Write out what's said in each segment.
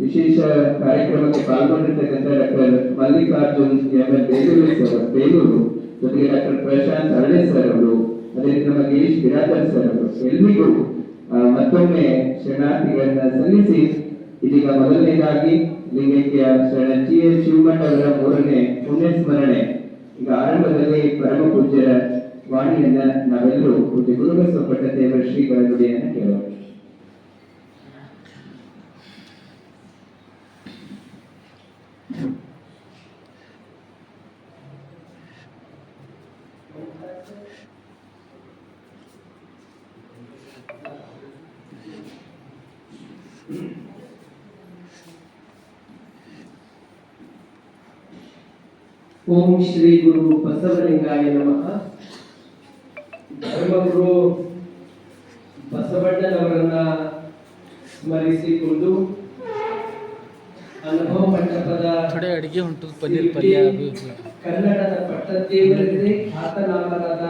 ವಿಶೇಷ ಕಾರ್ಯಕ್ರಮಕ್ಕೆ ಪಾಲ್ಗೊಂಡಿರ್ತಕ್ಕಂಥ doctor Mallikarjun M L Belur sir, Belur. ಜೊತೆಗೆ ಡಾಕ್ಟರ್ ಪ್ರಶಾಂತ್ ಅರಳೆ ಸರ್ ಅವರು, ಅದೇ ರೀತಿ ನಮ್ಮ ಗಿರೀಶ್ ಬಿರಾದರ್ ಸರ್ ಅವರು. ಎಲ್ರಿಗೂ ಮತ್ತೊಮ್ಮೆ ಶರಣಾರ್ಥಿಗಳನ್ನ ಸಲ್ಲಿಸಿ, ಇದೀಗ ಮೊದಲನೇದಾಗಿ ಲಿಂಗೈಕ್ಯ ಶರಣ ಜಿ ಎಸ್ ಶಿವಮಠ ಅವರ ಮೂರನೇ ಪುಣ್ಯ ಸ್ಮರಣೆ ಈಗ ಆರಂಭದಲ್ಲಿ ಪರಮ ಪೂಜ್ಯರ ವಾಣಿಯನ್ನ ನಾವೆಲ್ಲರೂ ಪೂಜ್ಯ ಗುರುಬಸವಪಟ್ಟ ದೇವರ ಶ್ರೀಗಳ ನುಡಿಯನ್ನ ಕೇಳೋಣ. ಓಂ ಶ್ರೀ ಗುರು ಬಸವಲಿಂಗಾಯ ನಮಃ ಧರ್ಮಗುರು ಬಸವಣ್ಣನವರನ್ನ ಸ್ಮರಿಸಿಕೊಂಡು ಅನುಭವ ಮಂಟಪದ ಅಡಿಗೆ ಉಂಟು ಪನ್ನೀರ್ ಪಲ್ಯ. ಕನ್ನಡದ ಪಟ್ಟದೇವರಿಗೆ ಖ್ಯಾತನಾಮರಾದ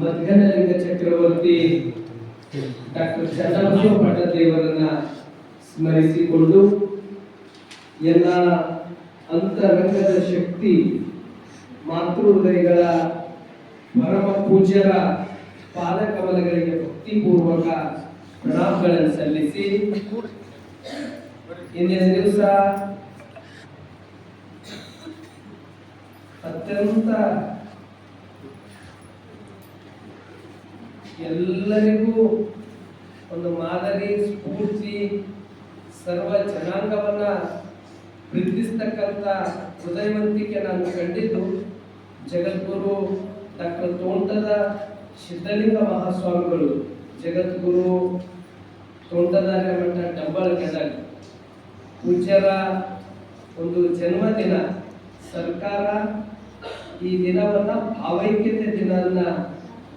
ಮಧ್ಗನಲಿಂಗ ಚಕ್ರವರ್ತಿ ಡಾಕ್ಟರ್ ಚನ್ನಬಸವ ಪಟ್ಟದೇವರನ್ನ ಸ್ಮರಿಸಿಕೊಂಡು ಎಲ್ಲ ಅಂತರಂಗದ ಶಕ್ತಿ ಮಾತೃಹೃದಯಗಳ ಪರಮ ಪೂಜ್ಯರ ಪಾದಕಮಲಗಳಿಗೆ ಭಕ್ತಿಪೂರ್ವಕ ಪ್ರಣಾಮಗಳನ್ನು ಸಲ್ಲಿಸಿ ಇಂದಿನ ದಿವಸ ಅತ್ಯಂತ ಎಲ್ಲರಿಗೂ ಒಂದು ಮಾದರಿ, ಸ್ಫೂರ್ತಿ, ಸರ್ವ ಜನಾಂಗವನ್ನ ವೃದ್ಧಿಸ್ತಕ್ಕಂಥ ಹೃದಯವಂತಿಕೆ ನಾನು ಕಂಡಿದ್ದು. ಜಗದ್ಗುರು ಡಾಕ್ಟರ್ ತೋಂಟದ ಸಿದ್ಧಲಿಂಗ ಮಹಾಸ್ವಾಮಿಗಳು, ಜಗದ್ಗುರು ತೋಂಟದಾರ್ಯ ಮಠ ಡಂಬಳ ಗದಗ ಪೂಜ್ಯರ ಒಂದು ಜನ್ಮದಿನ ಸರ್ಕಾರ ಈ ದಿನವನ್ನ ಭಾವೈಕ್ಯತೆ ದಿನವನ್ನ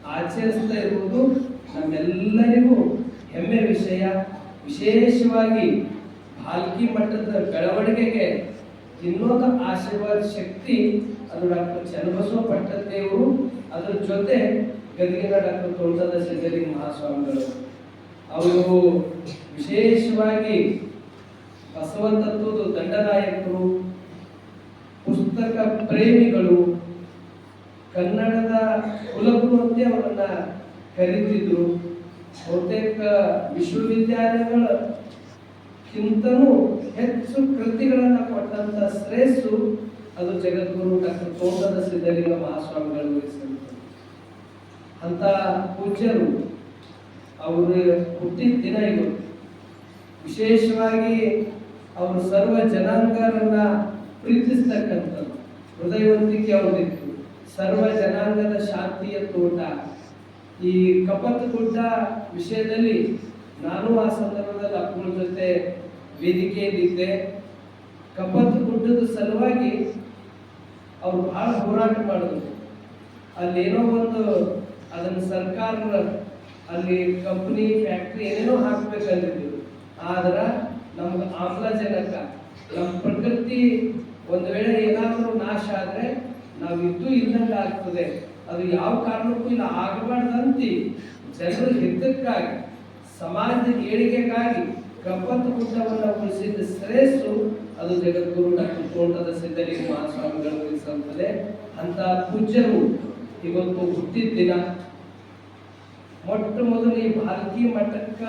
ಆಚರಿಸ್ತಾ ಇರುವುದು ನಮ್ಮೆಲ್ಲರಿಗೂ ಹೆಮ್ಮೆ ವಿಷಯ. ವಿಶೇಷವಾಗಿ ಭಾಲ್ಕಿ ಮಟ್ಟದ ಬೆಳವಣಿಗೆಗೆ ಇನ್ನೊಂದು ಆಶೀರ್ವಾದ ಶಕ್ತಿ ಅದು ಡಾಕ್ಟರ್ ಚನ್ನಬಸವ ಪಟ್ಟದೇವರು ಅದರ ಜೊತೆ ಗದಗಿನ ಡಾಕ್ಟರ್ ತೋಟದ ಸಿದ್ದಲಿಂಗ ಮಹಾಸ್ವಾಮಿಗಳು. ಅವರು ವಿಶೇಷವಾಗಿ ಬಸವಂತತ್ವದ ದಂಡನಾಯಕರು, ಪುಸ್ತಕ ಪ್ರೇಮಿಗಳು ಕನ್ನಡದ ಕುಲಗುರು ಅಂತ ಅವರನ್ನ ಕರೀತಿದ್ರು. ಬಹುತೇಕ ವಿಶ್ವವಿದ್ಯಾಲಯಗಳಕ್ಕಿಂತನೂ ಹೆಚ್ಚು ಕೃತಿಗಳನ್ನು ಕೊಟ್ಟಂತ ಶ್ರೇಯಸ್ಸು ಅದು ಜಗದ್ಗುರು ಡಾಕ್ಟರ್ ತೋಟದ ಸಿದ್ಧಲಿಂಗ ಮಹಾಸ್ವಾಮಿಗಳು ಸಲ್ಲುತ್ತದೆ. ಅಂತ ಪೂಜ್ಯರು ಅವರು ಹುಟ್ಟಿದ ದಿನ ಇದು. ವಿಶೇಷವಾಗಿ ಅವರು ಸರ್ವ ಜನಾಂಗರನ್ನ ಪ್ರೀತಿಸ್ತಕ್ಕಂಥದ್ದು. ಹೃದಯವಂತಿಕೆ ಅವರಿತ್ತು ಸರ್ವ ಜನಾಂಗದ ಶಾಂತಿಯ ತೋಟ. ಈ ಕಪತ್ ಗುಡ್ಡ ವಿಷಯದಲ್ಲಿ ನಾನು ಆ ಸಂದರ್ಭದಲ್ಲಿ ಅಪ್ಪನ ಜೊತೆ ವೇದಿಕೆಯಲ್ಲಿದ್ದೆ. ಕಪತ್ ಗುಡ್ಡದ ಸಲುವಾಗಿ ಅವ್ರು ಬಹಳ ಹೋರಾಟ ಮಾಡಿದ್ರು. ಅಲ್ಲಿ ಏನೋ ಒಂದು ಅದನ್ನು ಸರ್ಕಾರ ಅಲ್ಲಿ ಕಂಪ್ನಿ, ಫ್ಯಾಕ್ಟ್ರಿ ಏನೇನೋ ಹಾಕ್ಬೇಕಂತಿದ್ರು ಆದ್ರ ನಮ್ಗೆ ಆಮ್ಲಜನಕ ನಮ್ಮ ಪ್ರಕೃತಿ ಒಂದು ವೇಳೆ ಏನಾದರೂ ನಾಶ ಆದ್ರೆ ನಾವು ಇದ್ದು ಆಗ್ತದೆ ಅದು ಯಾವ ಕಾರಣಕ್ಕೂ ಇಲ್ಲ, ಆಗಬಾರ್ದಂತಿ. ಜನರ ಹಿತಕ್ಕಾಗಿ, ಸಮಾಜದ ಏಳಿಗೆಗಾಗಿ ಕಪ್ಪತ್ತು ಗುಡ್ಡವನ್ನು ಉಳಿಸಿದ ಶ್ರೇಷ್ಠ ಅದು ಜಗದ್ಗುರು ಡಾಕ್ಟರ್ ತೋಟದ ಸಿದ್ಧಲಿಂಗ ಮಹಾಸ್ವಾಮಿಗಳು ವಹಿಸುತ್ತದೆ ಅಂತ ಪೂಜ್ಯರು ಇವತ್ತು ಹುಟ್ಟಿದ ದಿನ. ಮೊಟ್ಟ ಮೊದಲು ಈ ಭಾರತೀಯ ಮಠಕ್ಕ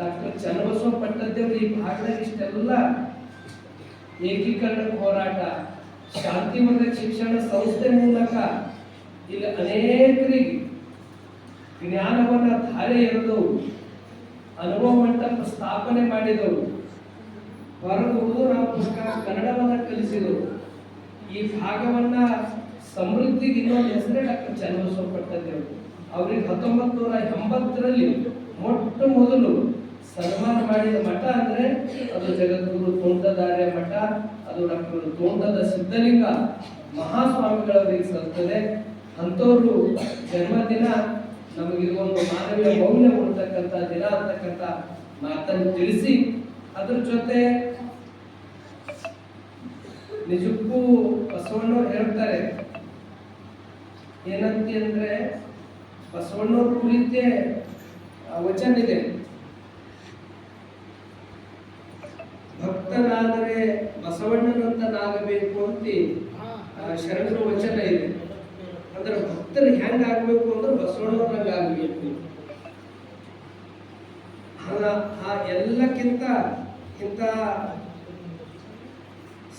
ಡಾಕ್ಟರ್ ಚನ್ನಬಸವ ಪಟ್ಟದ್ದೇವರು ಈ ಭಾಗದಲ್ಲಿ ಇಷ್ಟೆಲ್ಲ. ಏಕೀಕರಣ ಹೋರಾಟ ಶಾಂತಿಮಯ ಶಿಕ್ಷಣ ಸಂಸ್ಥೆ ಮೂಲಕ ಇಲ್ಲಿ ಅನೇಕರಿಗೆ ಜ್ಞಾನವನ್ನ ಧಾರೆ ಎರೆದವು ಅನುಭವ ಮಂಟಪ ಸ್ಥಾಪನೆ ಮಾಡಿದರು. ಹೊರಗುವುದು ನಮ್ಮ ಪುಸ್ತಕ ಕನ್ನಡವನ್ನ ಕಲಿಸಿದರು. ಈ ಭಾಗವನ್ನ ಸಮೃದ್ಧಿಗೆ ಇನ್ನೊಂದು ಹೆಸರೇ ಡಾಕ್ಟರ್ ಚನ್ನಬಸವ ಪಟ್ಟದ್ದೇವರು ಅವ್ರಿಗೆ ಹತ್ತೊಂಬತ್ತು ನೂರ ಎಂಬತ್ತರಲ್ಲಿ ಮೊಟ್ಟ ಮೊದಲು ಸನ್ಮಾನ ಮಾಡಿದ ಮಠ ಅಂದ್ರೆ ಅದು ಜಗದ್ಗುರು ತೋಂಟದಾರ್ಯ ಮಠ, ಅದು ಡಾಕ್ಟರ್ ತೋಂಟದ ಸಿದ್ಧಲಿಂಗ ಮಹಾಸ್ವಾಮಿಗಳವರಿಗೆ ಸಲ್ತದೆ. ಅಂಥವ್ರು ಜನ್ಮದಿನ ನಮಗೆ ಒಂದು ಮಾನವೀಯ ಮೌಲ್ಯ ಕೊಡ್ತಕ್ಕಂಥ ದಿನ ಅಂತಕ್ಕಂಥ ಮಾತನ್ನು ತಿಳಿಸಿ, ಅದ್ರ ಜೊತೆ ನಿಜಕ್ಕೂ ಬಸವಣ್ಣವ್ರು ಹೇಳ್ತಾರೆ, ಏನಂತ ಅಂದ್ರೆ ಬಸವಣ್ಣವ್ರ ಕುರಿತೇ ವಚನ ಇದೆ. ಭಕ್ತನಾದರೆ ಬಸವಣ್ಣನಂತನಾಗಬೇಕು ಅಂತ ಶರಣರ ವಚನ ಇದೆ. ಅಂದ್ರೆ ಭಕ್ತರು ಹೆಂಗ್ ಆಗ್ಬೇಕು ಅಂದ್ರೆ ಬಸವಣ್ಣವ್ರಂಗ ಆಗ್ಬೇಕು ಅದ ಆ ಎಲ್ಲಕ್ಕಿಂತ ಇಂಥ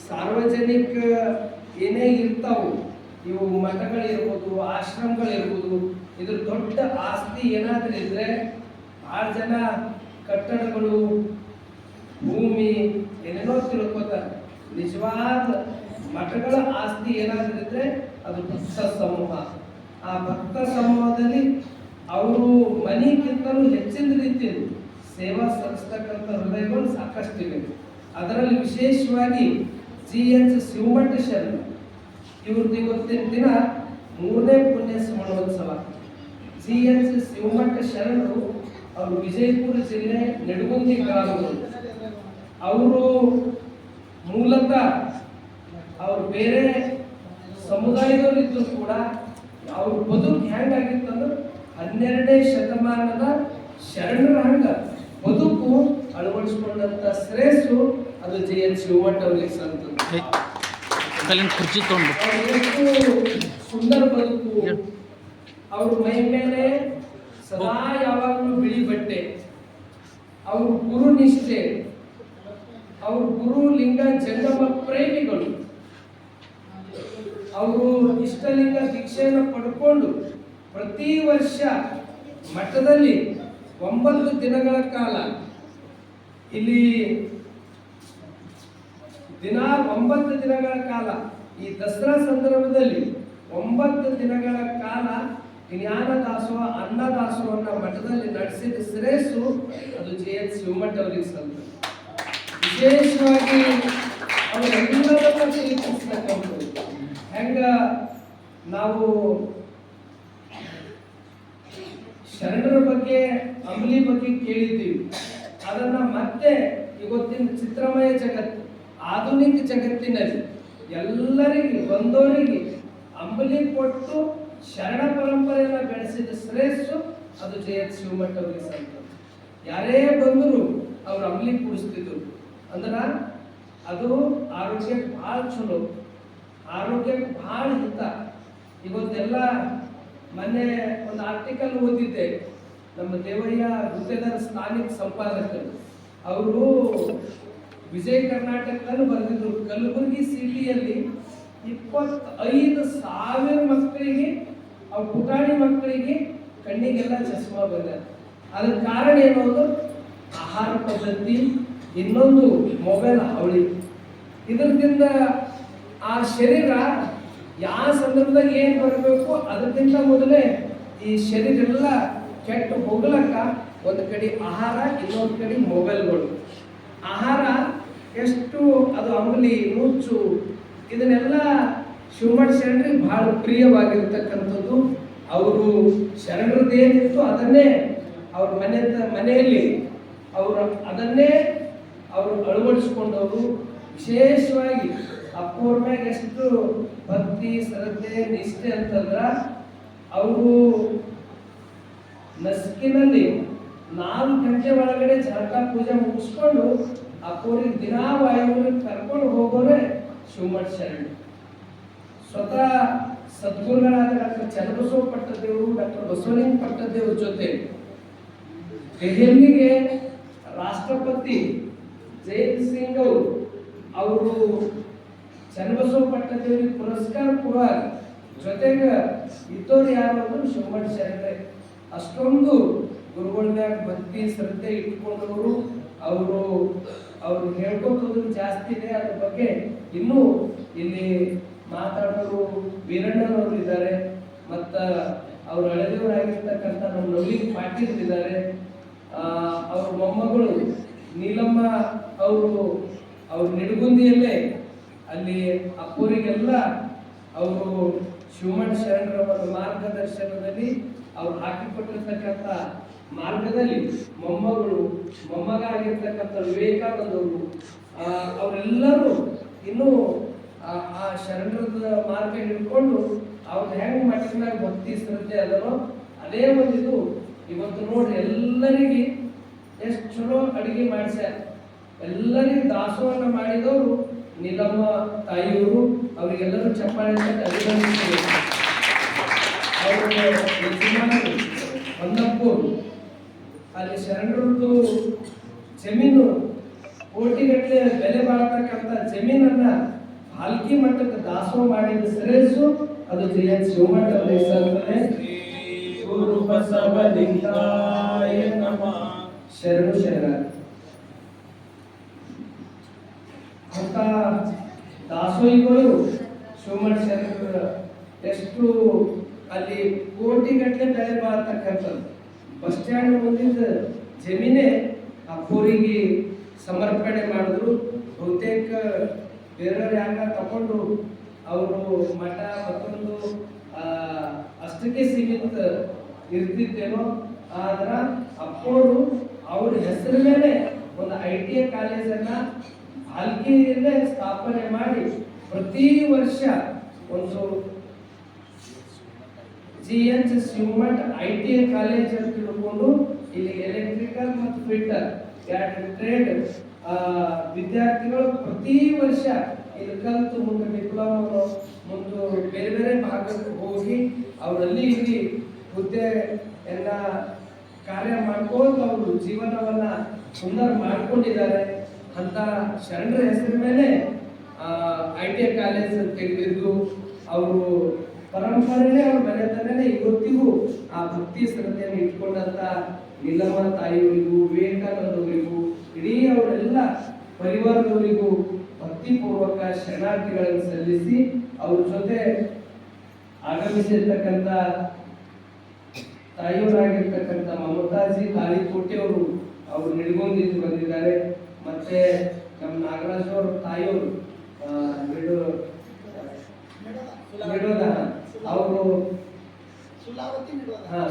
ಸಾರ್ವಜನಿಕ ಏನೇ ಇರ್ತಾವು ಇವು ಮಠಗಳಿರ್ಬೋದು ಆಶ್ರಮಗಳಿರ್ಬೋದು ಇದ್ರ ದೊಡ್ಡ ಆಸ್ತಿ ಏನಾದ್ರೂ ಇದ್ರೆ ಆರು ಜನ ಕಟ್ಟಡಗಳು ಭೂಮಿ ಏನೇನೋ ತಿಳ್ಕೊತಾರೆ ನಿಜವಾದ ಮಠಗಳ ಆಸ್ತಿ ಏನಾಗಿದ್ರೆ ಅದು ಭಕ್ತ ಸಮೂಹ. ಆ ಭಕ್ತ ಸಮೂಹದಲ್ಲಿ ಅವರು ಮನೆಗಿಂತಲೂ ಹೆಚ್ಚಿನ ರೀತಿಯಲ್ಲಿ ಸೇವಾ ಸಲ್ಲಿಸ್ತಕ್ಕಂಥ ಹೃದಯಗಳು ಸಾಕಷ್ಟಿವೆ ಅದರಲ್ಲಿ ವಿಶೇಷವಾಗಿ ಜಿ ಎಚ್ ಶಿವಮಠ ಶರಣ ಇವ್ರದ್ದು ಇವತ್ತಿನ ದಿನ ಮೂರನೇ ಪುಣ್ಯ ಸ್ಮರಣೋತ್ಸವ. ಜಿ ಎಚ್ ಶಿವಮಠ ಶರಣರು ಅವರು ವಿಜಯಪುರ ಜಿಲ್ಲೆ ನೆಡಗುಂದಿ ಗ್ರಾಮಗಳು ಅವರು ಮೂಲತಃ ಅವ್ರು ಬೇರೆ ಸಮುದಾಯದವರಿದ್ರು ಕೂಡ ಅವ್ರ ಬದುಕು ಹೆಂಗಾಗಿತ್ತಂದ್ರೆ ಹನ್ನೆರಡನೇ ಶತಮಾನದ ಶರಣರ ಹಂಗ. ಬದುಕು ಅಳವಡಿಸಿಕೊಂಡಂತ ಶ್ರೇಯಸ್ಸು ಅದು ಜೆ ಎನ್ ಶಿವಮಠ ಅವರಿಗೆ ಕುರ್ಚಿ ಸುಂದರ ಬದುಕು. ಅವ್ರ ಮೈ ಮೇಲೆ ಸದಾ ಯಾವಾಗಲೂ ಬಿಳಿ ಬಟ್ಟೆ. ಅವ್ರ ಗುರು ನಿಷ್ಠೆ. ಅವ್ರ ಗುರು, ಲಿಂಗ ಜಂಗಮ ಪ್ರೇಮಿಗಳು. ಅವರು ಇಷ್ಟಲಿಂಗ ದೀಕ್ಷೆಯನ್ನು ಪಡ್ಕೊಂಡು ಪ್ರತಿ ವರ್ಷ ಮಠದಲ್ಲಿ ಒಂಬತ್ತು ದಿನಗಳ ಕಾಲ ಇಲ್ಲಿ ದಿನ ಒಂಬತ್ತು ದಿನಗಳ ಕಾಲ ಈ ದಸರಾ ಸಂದರ್ಭದಲ್ಲಿ ಒಂಬತ್ತು ದಿನಗಳ ಕಾಲ ಜ್ಞಾನ ದಾಸೋಹ, ಅನ್ನ ದಾಸೋಹನ ಮಠದಲ್ಲಿ ನಡೆಸಿದ ಶ್ರೇಯಸ್ಸು ಅದು ಜೆ ಎಚ್ ಶಿವಮಠ ಅವರಿಗೆ ವಿಶೇಷವಾಗಿ ಅವರೆಲ್ಲರನ್ನ ಪ್ರೀತಿಸ್ತಕ್ಕಂಥದ್ದು ಹೆಂಗ ನಾವು ಶರಣರ ಬಗ್ಗೆ, ಅಂಬಲಿ ಬಗ್ಗೆ ಕೇಳಿದ್ದೀವಿ. ಅದನ್ನ ಮತ್ತೆ ಇವತ್ತಿನ ಚಿತ್ರಮಯ ಜಗತ್ತು, ಆಧುನಿಕ ಜಗತ್ತಿನಲ್ಲಿ ಎಲ್ಲರಿಗೆ, ಬಂದವರಿಗೆ ಅಂಬಲಿ ಕೊಟ್ಟು ಶರಣ ಪರಂಪರೆಯನ್ನ ಬೆಳೆಸಿದ ಶ್ರೇಯಸ್ಸು ಅದು ಜಯ ಶಿವಮಠ ಸಂತ ಯಾರೇ ಬಂದರೂ ಅವ್ರು ಅಂಬಲಿ ಕುಡಿಸ್ತಿದ್ರು. ಅಂದ್ರ ಅದು ಆರೋಗ್ಯಕ್ಕೆ ಭಾಳ ಚಲೋ. ಆರೋಗ್ಯಕ್ಕೆ ಭಾಳ ಹಿತ. ಇವತ್ತೆಲ್ಲ ಮೊನ್ನೆ ಒಂದು ಆರ್ಟಿಕಲ್ ಓದಿದ್ದೆ. ನಮ್ಮ ದೇವಯ್ಯ ಹೃದಯದ ಸ್ಥಾನಿಕ ಸಂಪಾದಕರು ಅವರು ವಿಜಯ ಕರ್ನಾಟಕದಲ್ಲಿ ಬರೆದಿದ್ರು. ಕಲಬುರಗಿ ಸಿಟಿಯಲ್ಲಿ ಇಪ್ಪತ್ತೈದು ಸಾವಿರ ಮಕ್ಕಳಿಗೆ ಅವ್ರ ಪುಟಾಣಿ ಮಕ್ಕಳಿಗೆ ಕಣ್ಣಿಗೆಲ್ಲ ಚಸ್ಮಾ ಬಂದ ಅದಕ್ಕೆ ಕಾರಣ ಏನು? ಆಹಾರ ಪದ್ಧತಿ ಇನ್ನೊಂದು ಮೊಬೈಲ್ ಅವಳಿ. ಇದರಿಂದ ಆ ಶರೀರ ಯಾವ ಸಂದರ್ಭದಾಗ ಏನು ಬರಬೇಕು ಅದಕ್ಕಿಂತ ಮೊದಲೇ ಈ ಶರೀರ ಎಲ್ಲ ಕೆಟ್ಟು ಹೋಗ್ಲಕ್ಕ ಒಂದು ಕಡೆ ಆಹಾರ, ಇನ್ನೊಂದು ಕಡೆ ಮೊಬೈಲ್ಗಳು. ಆಹಾರ ಎಷ್ಟು ಅದು ಅಂಬಲಿ ನುಚ್ಚು, ಇದನ್ನೆಲ್ಲ ಶಿವಮಠ ಶರಣರಿಗೆ ಬಹಳ ಪ್ರಿಯವಾಗಿರ್ತಕ್ಕಂಥದ್ದು. ಅವರು ಶರಣರದ್ದು ಏನಿತ್ತು ಅದನ್ನೇ ಅವ್ರ ಮನೆ ಮನೆಯಲ್ಲಿ ಅವರು ಅದನ್ನೇ ಅವರು ಅಳವಡಿಸಿಕೊಂಡವರು ವಿಶೇಷವಾಗಿ ಅಪ್ಪವ್ರ ಮ್ಯಾಗ ಎಷ್ಟು ಭಕ್ತಿ, ಶ್ರದ್ಧೆ, ನಿಷ್ಠೆ ಅಂತಂದ್ರ ಅವರು ನಸ್ಕಿನಲ್ಲಿ ನಾಲ್ಕು ಗಂಟೆ ಒಳಗಡೆ ಜಳಕ ಪೂಜೆ ಮುಗಿಸ್ಕೊಂಡು ಅಪ್ಪವ್ರಿಗೆ ದಿನಾ ವಾಯುವಿಗೆ ಕರ್ಕೊಂಡು ಹೋಗೋರೆ ಶಿವಮಠ ಶರಣ ಸ್ವತಃ ಸದ್ಗುರುಗಳಾದ ಡಾಕ್ಟರ್ ಚನ್ನಬಸವ ಪಟ್ಟದೇವರು, ಡಾಕ್ಟರ್ ಬಸವಲಿಂಗ ಪಟ್ಟದೇವ್ರ ಜೊತೆ. ದೆಹಲಿಗೆ ರಾಷ್ಟ್ರಪತಿ ಜೈಲ್ ಸಿಂಗ್, ಅವರು ಚನ್ನಬಸವ ಪಟ್ಟದೇವರಿಗೆ ಪುರಸ್ಕಾರ ಕೂಡ ಜೊತೆಗೆ ಇದ್ದವ್ರು ಯಾರು ಅಂದ್ರೆ ಶಿವಮಠ ಅಷ್ಟೊಂದು ಗುರುಗಳ ಮ್ಯಾಗ ಭಕ್ತಿ, ಶ್ರದ್ಧೆ ಇಟ್ಕೊಂಡವರು ಅವರು ಅವರು ಹೇಳ್ಕೊತೋದು ಜಾಸ್ತಿ ಇದೆ ಅದ್ರ ಬಗ್ಗೆ ಇನ್ನೂ ಇಲ್ಲಿ ಮಾತಾಡೋರು ವೀರಣ್ಣನವರು ಇದ್ದಾರೆ. ಮತ್ತ ಅವ್ರ ಹಳೆದೇವರಾಗಿರ್ತಕ್ಕಂಥ ನಮ್ಮ ನವೀನ್ ಪಾಟೀಲ್ ಇದ್ದಾರೆ. ಅವ್ರ ಮೊಮ್ಮಗಳು ನೀಲಮ್ಮ ಅವರು ಅವ್ರ ನಿಡಗುಂದಿಯಲ್ಲೇ ಅಲ್ಲಿ ಅಪ್ಪೂರಿಗೆಲ್ಲ ಅವರು ಶಿವಮಠ ಶರಣರ ಒಂದು ಮಾರ್ಗದರ್ಶನದಲ್ಲಿ ಅವ್ರು ಹಾಕಿಕೊಟ್ಟಿರ್ತಕ್ಕಂಥ ಮಾರ್ಗದಲ್ಲಿ ಮೊಮ್ಮಗಳು ಮೊಮ್ಮಗಾಗಿರ್ತಕ್ಕಂಥ ವಿವೇಕಾನಂದವರು ಆ, ಅವರೆಲ್ಲರೂ ಇನ್ನೂ ಆ ಶರಣರದ ಮಾರ್ಗ ಹಿಡ್ಕೊಂಡು ಅವ್ರು ಹೆಂಗ್ ಮಠದಾಗ ಭಕ್ತಿ ಶ್ರದ್ಧೆ ಅದನ್ನೋ ಅದೇ ಒಂದು ಇದು ಇವತ್ತು ನೋಡ್ರಿ ಎಲ್ಲರಿಗೆ ಎಷ್ಟು ಚಲೋ ಅಡಿಗೆ ಮಾಡ್ಸ್ಯಾರ. ಎಲ್ಲರಿಗೂ ದಾಸೋಹವನ್ನು ಮಾಡಿದವರು ನೀಲಮ್ಮ ತಾಯಿಯವರು ಅವರಿಗೆಲ್ಲರೂ ಚಪ್ಪಾಳೆ ತಟ್ಟಿ ಅಭಿನಂದಿಸಬೇಕು ಅವರು ಅಲ್ಲಿ ಶರಣರದ್ದು ಜಮೀನು ಕೋಟಿಗಟ್ಟಲೆ ಬೆಲೆ ಬಾಳತಕ್ಕಂಥ ಜಮೀನನ್ನ ಹಾಲ್ಕಿ ಮಟ್ಟಕ್ಕೆ ದಾಸೋಹ ಮಾಡಿದ ಶ್ರೇಯಸ್ಸು ಅದು ಜಿ ಎನ್ ಶಿವಮಠ ಅವರಿಗೆ ಸಲ್ತದೆ ಗುರು ಬಸವಲಿಂಗಾಯ ನಮಃ ಶರಣು ಶರಣ ಅಂತ ದಾಸೋಹಿಗಳು ಶಿವಮಠ ಶರಣರ, ಎಷ್ಟು ಅಲ್ಲಿ ಕೋಟಿಗಟ್ಟಲೆ ಬೆಳೆ ಬಾಳ್ತಕ್ಕಂಥದ್ದು. ಬಸ್ ಸ್ಟ್ಯಾಂಡ್ ಮುಂದಿದ್ದ ಜಮೀನೇ ಕೋರಿಗೆ ಸಮರ್ಪಣೆ ಮಾಡಿದ್ರು. ಬಹುತೇಕ ಬೇರೆಯವ್ರು ಯಾಕ ತಕೊಂಡು ಅವರು ಮಠ ಮತ್ತೊಂದು ಅಷ್ಟಕ್ಕೆ ಸೀಮಿತ ಇರ್ತಿದ್ದೇನೋ ಆದ್ರೆ ಅಪ್ಪೋರು ಅವ್ರ ಹೆಸರ ಮೇಲೆ ಒಂದು ಐ ಟಿ ಐ ಕಾಲೇಜನ್ನ ಆಲ್ಕಿಯಲ್ಲೇ ಸ್ಥಾಪನೆ ಮಾಡಿ ಪ್ರತಿ ವರ್ಷ ಒಂದು G H cement I T I college ಅಂತ ತಿಳ್ಕೊಂಡು ಇಲ್ಲಿ ಎಲೆಕ್ಟ್ರಿಕಲ್ ಮತ್ತು ಫಿಲ್ಟರ್ ಎರಡು ಟ್ರೇಡ್ ವಿದ್ಯಾರ್ಥಿಗಳು ಪ್ರತಿ ವರ್ಷ ಇಲ್ಲಿ ಕಲಿತು ಮುಂದೆ ಡಿಪ್ಲೊಮಾ ಮುಂದೆ ಬೇರೆ ಬೇರೆ ಭಾಗಕ್ಕೆ ಹೋಗಿ ಅವರಲ್ಲಿ ಇಲ್ಲಿ ಹುದ್ದೆ ಎಲ್ಲ ಕಾರ್ಯ ಮಾಡ್ಕೊಂಡು ಅವರು ಜೀವನವನ್ನು ಸುಂದರ ಮಾಡ್ಕೊಂಡಿದ್ದಾರೆ. ಅಂತ ಶರಣರ ಹೆಸರ ಮೇಲೆ ಐ ಟಿ ಐ ಕಾಲೇಜ್ ತೆಗೆದಿದ್ದು, ಅವರು ಪರಂಪರೆನೇ ಅವ್ರ ಮನೆತನನೇ ಇವತ್ತಿಗೂ ಆ ಭಕ್ತಿ ಶ್ರದ್ಧೆಯನ್ನು ಇಟ್ಕೊಂಡಂತ ನಿಲ್ಲಮ್ಮ ತಾಯಿಯವರಿಗೂ, ವಿವೇಕಾನಂದವರಿಗೂ, ಇಡೀ ಅವರೆಲ್ಲ ಪರಿವಾರದವರಿಗೂ ಭಕ್ತಿಪೂರ್ವಕ ಶರಣಾರ್ಥಿಗಳನ್ನು ಸಲ್ಲಿಸಿ ಅವ್ರ ಜೊತೆ ಆಗಮಿಸಿರ್ತಕ್ಕಂಥ ತಾಯಿಯವರಾಗಿರ್ತಕ್ಕಂಥ ಮಮತಾಜಿ ತಾಳಿಕೋಟೆ ಅವರು ಅವರು ನಿಡ್ಗೊಂದಿದ್ದು ಬಂದಿದ್ದಾರೆ. ಮತ್ತೆ ನಮ್ಮ ನಾಗರಾಜ್ ಅವ್ರ ತಾಯಿಯವರು ನಿಡೋದ ಅವರು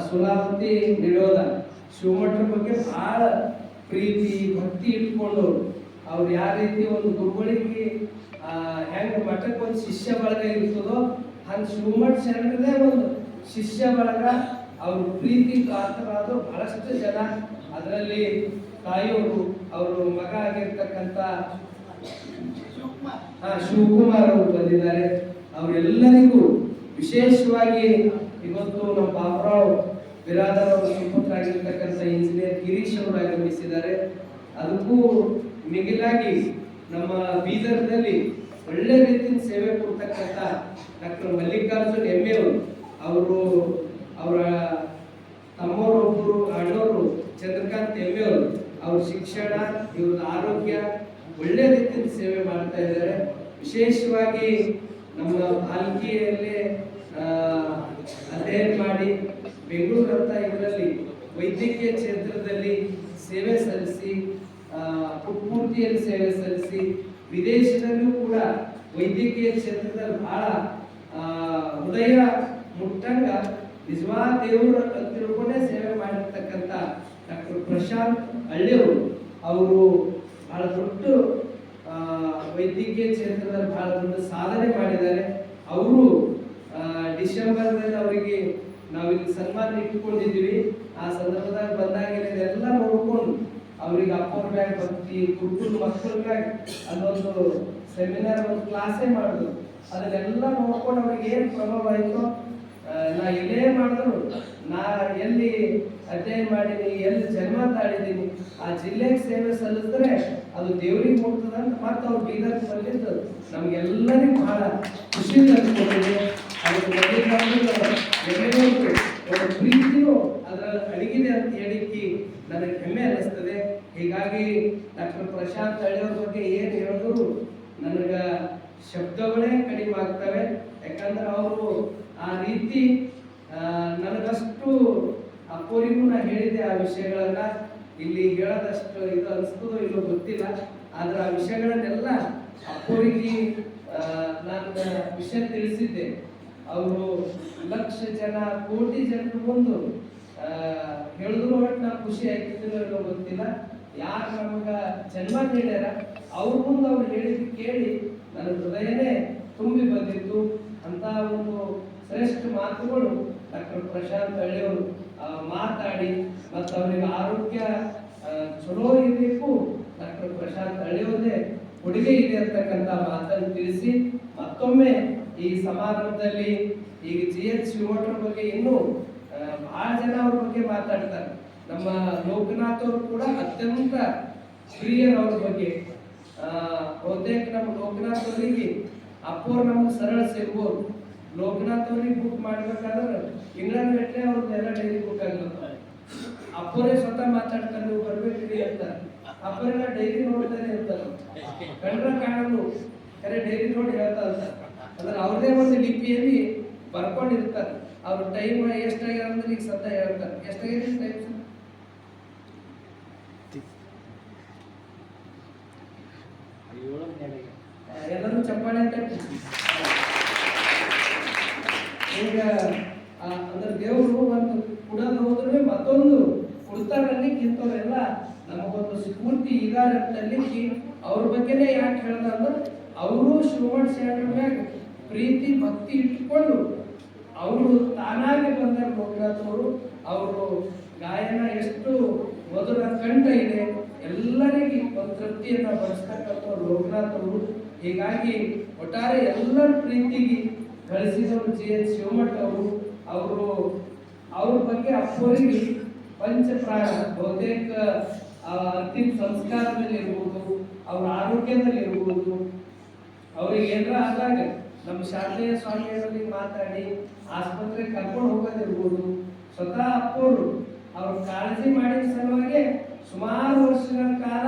ಸುಲಾವತಿ ನಿಡೋದ ಶಿವಮಠರ ಬಗ್ಗೆ ಬಹಳ ಪ್ರೀತಿ ಭಕ್ತಿ ಇಟ್ಕೊಂಡು ಅವ್ರು ಯಾವ ರೀತಿ ಒಂದು ಗುರುಗಳಿಗೆ ಹೆಂಗೆ ಹೆಂಗ್ ಮಠಕ್ಕೆ ಒಂದು ಶಿಷ್ಯ ಬಳಗ ಇರ್ತದೋ ಹಂಗೆ ಶಿವಮಠ ಶರಣರದೇ ಒಂದು ಶಿಷ್ಯ ಬಳಗ. ಅವ್ರ ಪ್ರೀತಿ ಕಾತರಾದ್ರು ಬಹಳಷ್ಟು ಜನ. ಅದರಲ್ಲಿ ತಾಯಿಯವರು ಅವರು ಮಗ ಆಗಿರ್ತಕ್ಕಂಥ ಹಾ ಶಿವಕುಮಾರ್ ಅವರು ಬಂದಿದ್ದಾರೆ. ಅವರೆಲ್ಲರಿಗೂ ವಿಶೇಷವಾಗಿ ಇವತ್ತು ನಮ್ಮ ಬಾಬುರಾವ್ ಬಿರಾದರ್ ಅವರು ಸುಪುತ್ರರಾಗಿರ್ತಕ್ಕಂಥ ಇಂಜಿನಿಯರ್ ಗಿರೀಶ್ ಅವರು ಆಗಮಿಸಿದ್ದಾರೆ. ಅದಕ್ಕೂ ಮಿಗಿಲಾಗಿ ನಮ್ಮ ಬೀದರ್ನಲ್ಲಿ ಒಳ್ಳೆ ರೀತಿಯ ಸೇವೆ ಕೊಡ್ತಕ್ಕಂಥ ಡಾಕ್ಟರ್ ಮಲ್ಲಿಕಾರ್ಜುನ್ ಎಮ್ಮೆ ಅವರು. ಅವರು ಅವರ ತಮ್ಮವರೊಬ್ಬರು ಅಣ್ಣವರು, ಚಂದ್ರಕಾಂತ್ ಎಮ್ಮೆ ಅವರು. ಅವ್ರ ಶಿಕ್ಷಣ ಇವ್ರ ಆರೋಗ್ಯ ಒಳ್ಳೆ ರೀತಿಯಲ್ಲಿ ಸೇವೆ ಮಾಡ್ತಾ ಇದ್ದಾರೆ. ವಿಶೇಷವಾಗಿ ನಮ್ಮ ಪಾಲಿಕೆಯಲ್ಲಿ ಅಧ್ಯಯನ ಮಾಡಿ ಬೆಂಗಳೂರು ಅಂತ ಇದರಲ್ಲಿ ವೈದ್ಯಕೀಯ ಕ್ಷೇತ್ರದಲ್ಲಿ ಸೇವೆ ಸಲ್ಲಿಸಿ ಪೂರ್ತಿಯಲ್ಲಿ ಸೇವೆ ಸಲ್ಲಿಸಿ, ವಿದೇಶದಲ್ಲೂ ಕೂಡ ವೈದ್ಯಕೀಯ ಕ್ಷೇತ್ರದಲ್ಲಿ ಬಹಳ ಹೃದಯ ಮುಟ್ಟಂಗ ನಿಜವಾದ ದೇವರು ಅಂತ ಸೇವೆ ಮಾಡಿರ್ತಕ್ಕಂಥ ಡಾಕ್ಟರ್ ಪ್ರಶಾಂತ್ ಹಳ್ಳಿಯವರು. ಅವರು ಬಹಳ ದೊಡ್ಡ ವೈದ್ಯಕೀಯ ಕ್ಷೇತ್ರದಲ್ಲಿ ಬಹಳ ದೊಡ್ಡ ಸಾಧನೆ ಮಾಡಿದ್ದಾರೆ. ಅವರು ಡಿಸೆಂಬರ್ದಲ್ಲಿ ಅವರಿಗೆ ನಾವಿಲ್ಲಿ ಸನ್ಮಾನ ಇಟ್ಟುಕೊಂಡಿದ್ದೀವಿ. ಆ ಸಂದರ್ಭದಾಗ ಬಂದಾಗ ಇದೆಲ್ಲ ನೋಡಿಕೊಂಡು ಅವ್ರಿಗೆ ಅಪ್ಪವ್ರ ಮ್ಯಾಗ ಭಕ್ತಿ ಕುಟುಂಬ ಮಕ್ಕಳ ಮ್ಯಾಗ ಅದೊಂದು ಸೆಮಿನಾರ್ ಒಂದು ಕ್ಲಾಸೇ ಮಾಡಿದ್ರು. ಅದನ್ನೆಲ್ಲ ನೋಡ್ಕೊಂಡು ಅವ್ರಿಗೆ ಏನು ಪ್ರಭಾವ ಆಯಿತು ನಾ ಇಲ್ಲೇ ಮಾಡಿದ್ರು. ನಾ ಎಲ್ಲಿ ಅಧ್ಯಯನ ಮಾಡಿದ್ದೀನಿ, ಎಲ್ಲಿ ಜನ್ಮ ತಾಳಿದ್ದೀನಿ, ಆ ಜಿಲ್ಲೆಗೆ ಸೇವೆ ಸಲ್ಲಿಸಿದ್ರೆ ಅದು ದೇವ್ರಿಗೆ ಹೋಗ್ತದ ಅಂತ ಮತ್ತೆ ಅವ್ರು ಬೀದರ್ ಬಂದಿದ್ದು. ನಮ್ಗೆಲ್ಲರಿಗೂ ಬಹಳ ಖುಷಿ ತಂದುಕೊಂಡಿದೆ ಅದಕ್ಕೆ ಎಮ್ಮೆಯವ್ರದ್ದು ಒಂದು ಪ್ರೀತಿಯು ಅದರಲ್ಲಿ ಅಡಗಿದೆ ಅಂತ ಹೇಳಿಕ್ಕೆ ನನಗೆ ಹೆಮ್ಮೆ ಅನ್ನಿಸ್ತದೆ ಹೀಗಾಗಿ ಡಾಕ್ಟರ್ ಪ್ರಶಾಂತ್ ಹಳ್ಳಿಯವ್ರ ಬಗ್ಗೆ ಏನು ಹೇಳಿದ್ರು, ನನಗೆ ಶಬ್ದಗಳೇ ಕಡಿಮೆ ಆಗ್ತವೆ. ಯಾಕಂದ್ರೆ ಅವರು ಆ ರೀತಿ ನನಗಷ್ಟು ಅಪ್ಪೋರಿಗೂ ನಾನು ಹೇಳಿದ್ದೆ ಆ ವಿಷಯಗಳನ್ನ. ಇಲ್ಲಿ ಹೇಳದಷ್ಟು ಇದು ಅನಿಸ್ತದೋ ಇಲ್ಲೋ ಗೊತ್ತಿಲ್ಲ. ಆದ್ರೆ ಆ ವಿಷಯಗಳನ್ನೆಲ್ಲ ಅಪ್ಪೋರಿಗೆ ನಾನು ವಿಷಯ ತಿಳಿಸಿದ್ದೆ. ಅವರು ಲಕ್ಷ ಜನ, ಕೋಟಿ ಜನರು ಬಂದು ಹೇಳಿದ್ರು ಒಟ್ಟು ನಾ ಖುಷಿ ಆಯ್ತಿದ್ರು ಇಲ್ಲೋ ಗೊತ್ತಿಲ್ಲ. ಯಾರು ನಮಗ ಜನ್ಮ ನೀಡ್ಯಾರ, ಅವ್ರ ಮುಂದೆ ಅವ್ರು ಹೇಳಿದ್ದು ಕೇಳಿ ನನ್ನ ಹೃದಯನೇ ತುಂಬಿ ಬಂದಿತ್ತು ಅಂತ ಒಂದು ಶ್ರೇಷ್ಠ ಮಾತುಗಳು ಡಾಕ್ಟರ್ ಪ್ರಶಾಂತ್ ಹಳ್ಳಿಯವರು ಮಾತಾಡಿ ಮತ್ತು ಅವರಿಗೆ ಆರೋಗ್ಯ ಚಲೋ ಇರಬೇಕು. ಡಾಕ್ಟರ್ ಪ್ರಶಾಂತ್ ಹಳ್ಳಿ ಕೊಡುಗೆ ಇದೆ ಅಂತಕ್ಕಂಥ ಮಾತನ್ನು ತಿಳಿಸಿ ಮತ್ತೊಮ್ಮೆ ಈ ಸಮಾರಂಭದಲ್ಲಿ ಈಗ ಜಿ ಎಚ್ ಶಿವಮೊಗ್ಗರ ಬಗ್ಗೆ ಇನ್ನೂ ಬಹಳ ಜನ ಅವ್ರ ಬಗ್ಗೆ ಮಾತಾಡ್ತಾರೆ. ನಮ್ಮ ಲೋಕನಾಥ್ ಅವರು ಕೂಡ ಅತ್ಯಂತ ಪ್ರಿಯರವ್ರ ಬಗ್ಗೆ. ಬಹುತೇಕ ನಮ್ಮ ಲೋಕನಾಥ್ ಅವರಿಗೆ ಅಪ್ಪೋರ್ ನಮ್ಗೆ ಸರಳ ಸಿಗ್ಬೋದು. ಲೋಕನಾಥ್ ಅವ್ರಿಗೆ ಬುಕ್ ಮಾಡ್ಬೇಕಾದ್ರೆ ಇಂಗ್ಲೆಂಡ್ ಗಟ್ಟಲೆ ಅವ್ರದ್ದೆಲ್ಲ ಡೈಲಿ ಬುಕ್ ಆಗಿರುತ್ತೆ ಅಪ್ಪರೇ ಸ್ವತಃ ಮಾತಾಡ್ತಾರೆ ನೀವು ಬರ್ಬೇಕ್ರಿ ಅಂತ. ಅಪ್ಪರೆಲ್ಲ ಡೈಲಿ ನೋಡ್ತಾನೆ ಇರ್ತಾರೆ ಕಂಡ್ರ ಕಾಣಲು ಕರೆ ಡೈಲಿ ನೋಡಿ ಹೇಳ್ತಾ ಅಂತ ಅಂದ್ರೆ ಅವ್ರದೇ ಒಂದು ಲಿಪಿಯಲ್ಲಿ ಬರ್ಕೊಂಡಿರ್ತಾರೆ. ಅವ್ರ ಟೈಮ್ ಎಷ್ಟಾಗ್ಯಾರ ಅಂದ್ರೆ ಈಗ ಸ್ವತಃ ಹೇಳ್ತಾರೆ. ಎಷ್ಟಾಗಿದೆ ಟೈಮ್ ಎಲ್ಲರೂ ಚಪ್ಪಾಳೆ ಅಂತ ಈಗ ಅಂದ್ರೆ ದೇವರು ಒಂದು ಕುಡಲು ಹೋದ್ರೆ ಮತ್ತೊಂದು ಕುಡ್ತಾರಲ್ಲಿ ಕಿಂತವರೆಲ್ಲ ನಮಗೊಂದು ಸ್ಫೂರ್ತಿ ಇದಾರೆ ಅಂತಲ್ಲಿ ಅವ್ರ ಬಗ್ಗೆನೇ ಯಾಕೆ ಹೇಳ್ದ ಅಂದ್ರೆ ಅವರು ಶಿವಮೊಗ್ಗ ಸೇಡ್ರ ಮ್ಯಾಗ ಪ್ರೀತಿ, ಭಕ್ತಿ ಇಟ್ಕೊಂಡು ಅವರು ತಾನಾಗಿ ಬಂದ ಲೋಕನಾಥ್ ಅವರು ಗಾಯನ ಎಷ್ಟು ಮಧುರ ಕಂಠ ಇದೆ, ಎಲ್ಲರಿಗೆ ಒಂದು ತೃಪ್ತಿಯನ್ನ ಬರೆಸ್ತಕ್ಕಂಥ ಲೋಕನಾಥ್ ಹೀಗಾಗಿ, ಒಟ್ಟಾರೆ ಎಲ್ಲರ ಪ್ರೀತಿಗೆ ಗಳಿಸಿದವರು ಜಿ ಎಚ್ ಶಿವಮಠ ಅವರು ಅವರು, ಅವ್ರ ಬಗ್ಗೆ ಅಪ್ಪೋರಿಗೆ ಪಂಚಪ್ರಾಣ ಬಹುತೇಕ ಅಂತಿಮ ಸಂಸ್ಕಾರದಲ್ಲಿ ಇರ್ಬೋದು, ಅವ್ರ ಆರೋಗ್ಯದಲ್ಲಿ ಇರ್ಬೋದು. ಅವ್ರಿಗೆ ಏನಾರ ಆದಾಗ ನಮ್ಮ ಶಾಲೆಯ ಸ್ವಾಮಿಯವರಲ್ಲಿ ಮಾತಾಡಿ ಆಸ್ಪತ್ರೆಗೆ ಕರ್ಕೊಂಡು ಹೋಗೋದಿರ್ಬೋದು. ಸ್ವತಃ ಅಪ್ಪರು, ಅವ್ರ ಕಾಳಜಿ ಮಾಡಿದ ಸಲುವಾಗಿ ಸುಮಾರು ವರ್ಷಗಳ ಕಾಲ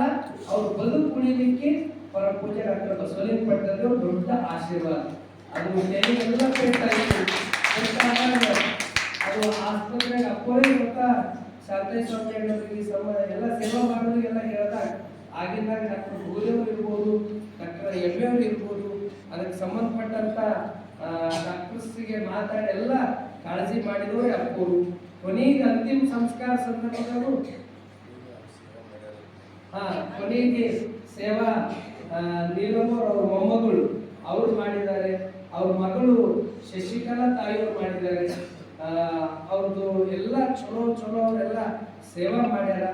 ಅವ್ರು ಬದುಕು ಉಳಿಲಿಕ್ಕೆ ಪರ ಪೂಜೆ ಡಾಕ್ಟರ್ ಬಸವಲಿಂಗ ಪಟ್ಟದ್ದು ದೊಡ್ಡ ಆಶೀರ್ವಾದ. ಅದು ಎಲ್ಲ ಪೇಟಾಯಿತು ಅದು ಆಸ್ಪತ್ರೆಗೆ ಅಪ್ಪನೇ ಗೊತ್ತಾ, ಶಾಂತೇಶ ಸ್ವಾಮಿ ಅಣ್ಣವ್ರಿಗೆ ಸಮ ಎಲ್ಲ ಸೇವಾ ಎಲ್ಲ ಹೇಳ್ದಾಗ ಆಗಿದ್ದಾಗ ಡಾಕ್ಟರ್ ಭೂದೇವ್ರು ಇರ್ಬೋದು, ಡಾಕ್ಟರ್ ಎಮ್ಮೆವ್ರು ಇರ್ಬೋದು. ಅದಕ್ಕೆ ಸಂಬಂಧಪಟ್ಟಂತ ಡಾಕ್ಟರ್ಸ್ಗೆ ಮಾತಾಡಿ ಎಲ್ಲ ಕಾಳಜಿ ಮಾಡಿದವರು ಅಪ್ಪರು. ಕೊನೆಗೆ ಅಂತಿಮ ಸಂಸ್ಕಾರ ಸಂದರ್ಭದಲ್ಲೂ ಹಾ, ಕೊನೆಗೆ ಸೇವಾ ನೀಲಮ್ಮ ಅವ್ರ ಮೊಮ್ಮಗಳು, ಅವ್ರು ಮಾಡಿದ್ದಾರೆ. ಅವ್ರ ಮಗಳು ಶಶಿಕಲಾ ತಾಯಿಯವ್ರು ಮಾಡಿದ್ದಾರೆ. ಅವ್ರದ್ದು ಎಲ್ಲ ಚಲೋ ಚಲೋ ಅವರೆಲ್ಲ ಸೇವಾ ಮಾಡ್ಯಾರ.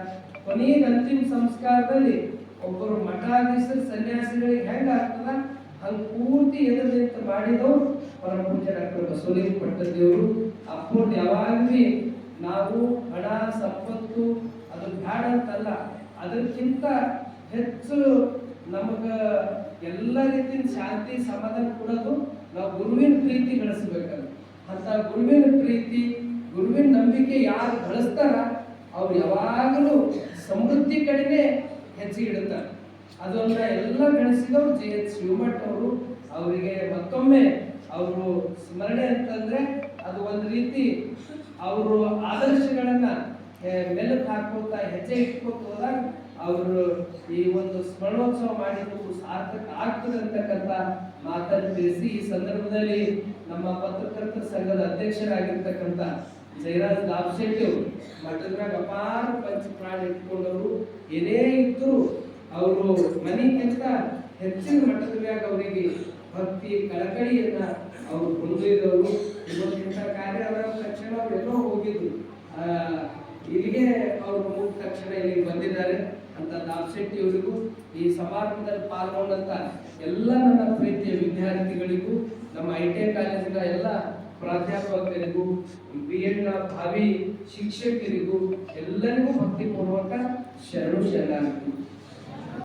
ಕೊನೆಯ ಅಂತಿಮ ಸಂಸ್ಕಾರದಲ್ಲಿ ಒಬ್ಬರು ಮಠಾಧೀಶರು, ಸನ್ಯಾಸಿಗಳಿಗೆ ಹೆಂಗ ಆಗ್ತದ? ಹಂಗೆ ಪೂರ್ತಿ ಎದುರು ನಿಂತು ಮಾಡಿದವರು ಪರಮ ಪೂಜ್ಯ ಡಾಕ್ಟರ್ ಬಸವಲಿಂಗ ಪಟ್ಟದೇವರು ಅಪ್ಪೋರ್ಟ್ ಯಾವಾಗಲೂ ನಾವು ಹಣ, ಸಂಪತ್ತು, ಅದು ಬ್ಯಾಡ ಅಂತಲ್ಲ, ಅದಕ್ಕಿಂತ ಹೆಚ್ಚು ನಮಗ ಎಲ್ಲ ರೀತಿಯ ಶಾಂತಿ, ಸಮಾಧಾನ ಕೊಡೋದು ನಾವು ಗುರುವಿನ ಪ್ರೀತಿ ಗಳಿಸ್ಬೇಕಲ್ಲ ಅಂತ ಗುರುವಿನ ಪ್ರೀತಿ, ಗುರುವಿನ ನಂಬಿಕೆ ಯಾರು ಗಳಿಸ್ತಾರ ಅವ್ರು ಯಾವಾಗಲೂ ಸಮೃದ್ಧಿ ಕಡೆಗೆ ಹೆಜ್ಜೆ ಇಡುತ್ತಾರೆ. ಅದೊಂದ ಎಲ್ಲ ಗಳಿಸಿದವರು ಜಿ ಎಚ್ ಶಿವಮಠ ಅವರು. ಅವರಿಗೆ ಮತ್ತೊಮ್ಮೆ ಅವರು ಸ್ಮರಣೆ ಅಂತಂದ್ರೆ ಅದು ಒಂದು ರೀತಿ ಅವರು ಆದರ್ಶಗಳನ್ನ ಮೆಲುಕು ಹಾಕೋತಾ ಹೆಜ್ಜೆ ಇಟ್ಕೋತ ಹೋದಾಗ ಅವರು ಈ ಒಂದು ಸ್ಮರಣೋತ್ಸವ ಮಾಡಿದ್ದು ಸಾರ್ಥಕ ಆಗ್ತದೆ ಅಂತಕ್ಕಂಥ ಮಾತನ್ನು ತಿಳಿಸಿ, ಈ ಸಂದರ್ಭದಲ್ಲಿ ನಮ್ಮ ಪತ್ರಕರ್ತರ ಸಂಘದ ಅಧ್ಯಕ್ಷರಾಗಿರ್ತಕ್ಕಂಥ ಜಯರಾಜ್ ದಾಬ್ಶೆಟ್ಟಿ ಅವರು ಮಠದಾಗ ಅಪಾರ ಪಂಚ ಪ್ರಾಣ ಇಟ್ಕೊಂಡವರು. ಏನೇ ಇದ್ರು ಅವರು ಮನೆಗಿಂತ ಹೆಚ್ಚಿನ ಮಟ್ಟದ ಮ್ಯಾಗ ಅವರಿಗೆ ಭಕ್ತಿ, ಕಳಕಳಿಯನ್ನ ಅವರು ಹೊಂದಿದವರು. ಇವತ್ತಿಂತ ಕಾರ್ಯ ಆದ ತಕ್ಷಣ ಎಲ್ಲೋ ಹೋಗಿದ್ರು. ಇಲ್ಲಿಗೆ ಅವರು ಮುಗಿದ ತಕ್ಷಣ ಇಲ್ಲಿಗೆ ಬಂದಿದ್ದಾರೆ. ಅಂತ ದಾಬಶೆಟ್ಟಿ ಅವರಿಗೂ ಈ ಸಮಾರಂಭದಲ್ಲಿ ಪಾಲ್ಗೊಂಡಂತ ಎಲ್ಲ ನನ್ನ ಪ್ರೀತಿಯ ವಿದ್ಯಾರ್ಥಿಗಳಿಗೂ, ನಮ್ಮ ಐ ಟಿ ಐ ಕಾಲೇಜಿನ ಎಲ್ಲ ಪ್ರಾಧ್ಯಾಪಕರಿಗೂ ಬಿ ಎಡ್ನ ಭಾವಿ ಶಿಕ್ಷಕರಿಗೂ ಎಲ್ಲರಿಗೂ ಭಕ್ತಿಪೂರ್ವಕ ಶರಣು ಶರಣಾರ್ಥಿ